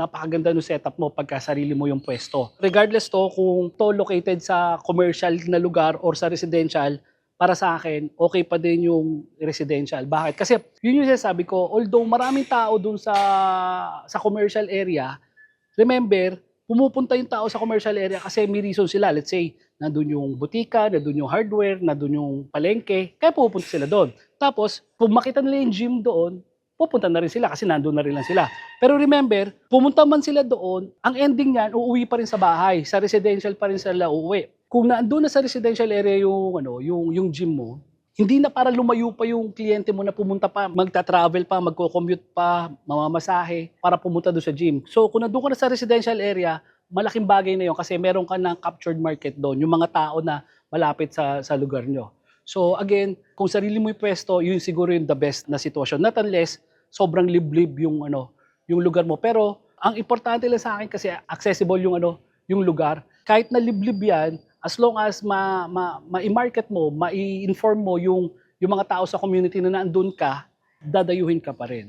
napakaganda ng setup mo pagka sarili mo yung pwesto. Regardless to kung to located sa commercial na lugar or sa residential, para sa akin, okay pa din yung residential. Bakit? Kasi yun yung sinasabi ko, although maraming tao dun sa sa commercial area, remember, pumupunta yung tao sa commercial area kasi may reason sila. Let's say, nandun yung butika, nandun yung hardware, nandun yung palengke, kaya pupunta sila doon. Tapos, kung makita nila yung gym doon, pupunta na rin sila kasi nandun na rin lang sila. Pero remember, pumunta man sila doon, ang ending niyan, uuwi pa rin sa bahay. Sa residential pa rin sila uuwi. Kung nandun na sa residential area yung, ano, yung, yung gym mo, hindi na para lumayo pa yung kliyente mo na pumunta pa, magta-travel pa, magko-commute pa, mamamasahe para pumunta doon sa gym. So kung nandun ka na sa residential area, malaking bagay na yun kasi meron ka ng captured market doon, yung mga tao na malapit sa, sa lugar nyo. So again, kung sarili mo yung pwesto, yun siguro yung the best na sitwasyon. Not unless sobrang liblib yung ano, yung lugar mo. Pero ang importante lang sa akin kasi accessible yung ano, yung lugar. Kahit na liblib yan, as long as ma, ma, ma-market mo, ma-inform mo yung, yung mga tao sa community na naandun ka, dadayuhin ka pa rin.